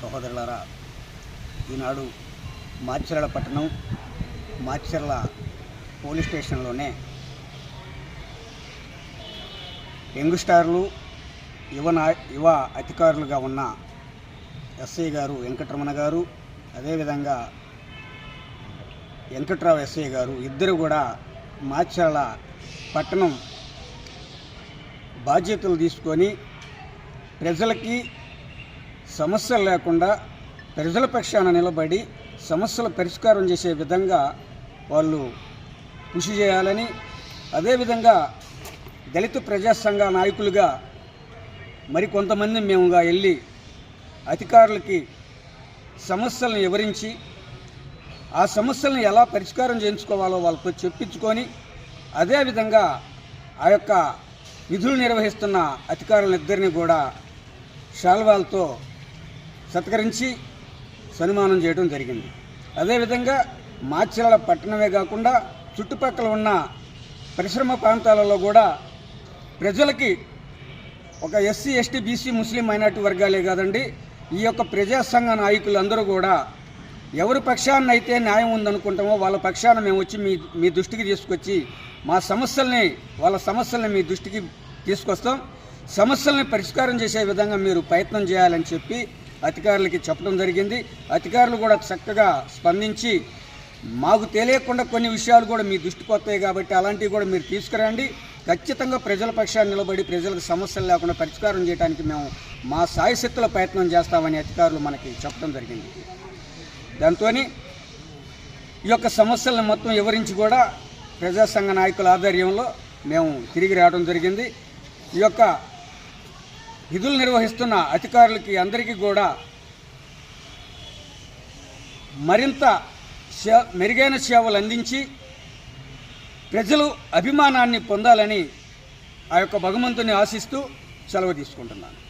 సోహోదగలరా ఈనాడు మాచిరాల పట్టణం మాచిర్యాల police స్టేషన్లోనే young స్టార్లు యువ నా యువ అధికారులుగా ఉన్న ఎస్ఐ గారు వెంకటరమణ గారు అదేవిధంగా వెంకట్రావు ఎస్ఐ గారు ఇద్దరు కూడా మాచర్ల పట్టణం బాధ్యతలు తీసుకొని ప్రజలకి సమస్యలు లేకుండా ప్రజల పక్షాన నిలబడి సమస్యల పరిష్కారం చేసే విధంగా వాళ్ళు కృషి చేయాలని అదేవిధంగా దళిత ప్రజా సంఘ నాయకులుగా మరికొంతమంది మేముగా వెళ్ళి అధికారులకి సమస్యలను వివరించి ఆ సమస్యలను ఎలా పరిష్కారం చేయించుకోవాలో వాళ్ళతో చెప్పించుకొని అదేవిధంగా ఆ యొక్క విధులు నిర్వహిస్తున్న అధికారులందరినీ కూడా శాల్వాలతో సత్కరించి సన్మానం చేయడం జరిగింది. అదేవిధంగా మాచిరాల పట్టణమే కాకుండా చుట్టుపక్కల ఉన్న పరిశ్రమ ప్రాంతాలలో కూడా ప్రజలకి ఒక SC ST BC Muslim minority వర్గాలే కాదండి ఈ యొక్క ప్రజాసంఘ నాయకులందరూ కూడా ఎవరి పక్షాన అయితే న్యాయం ఉందనుకుంటామో వాళ్ళ పక్షాన మేము వచ్చి మీ మీ దృష్టికి తీసుకొచ్చి మా సమస్యల్ని వాళ్ళ సమస్యల్ని మీ దృష్టికి తీసుకొస్తాం. సమస్యల్ని పరిష్కారం చేసే విధంగా మీరు ప్రయత్నం చేయాలని చెప్పి అధికారులకి చెప్పడం జరిగింది. అధికారులు కూడా చక్కగా స్పందించి మాకు తెలియకుండా కొన్ని విషయాలు కూడా మీ దృష్టికి వస్తాయి కాబట్టి అలాంటివి కూడా మీరు తీసుకురండి. ఖచ్చితంగా ప్రజల పక్షాన్ని నిలబడి ప్రజలకు సమస్యలు లేకుండా పరిష్కారం చేయడానికి మేము మా సాయశక్తుల ప్రయత్నం చేస్తామని అధికారులు మనకి చెప్పడం జరిగింది. దాంతో ఈ యొక్క సమస్యలను మొత్తం వివరించి కూడా ప్రజాసంఘ నాయకుల ఆధ్వర్యంలో మేము తిరిగి రావడం జరిగింది. ఈ యొక్క విధులు నిర్వహిస్తున్న అధికారులకి అందరికీ కూడా మరింత మెరుగైన సేవలు అందించి ప్రజలు అభిమానాన్ని పొందాలని ఆ యొక్క భగవంతుని ఆశిస్తూ సెలవు తీసుకుంటున్నాను.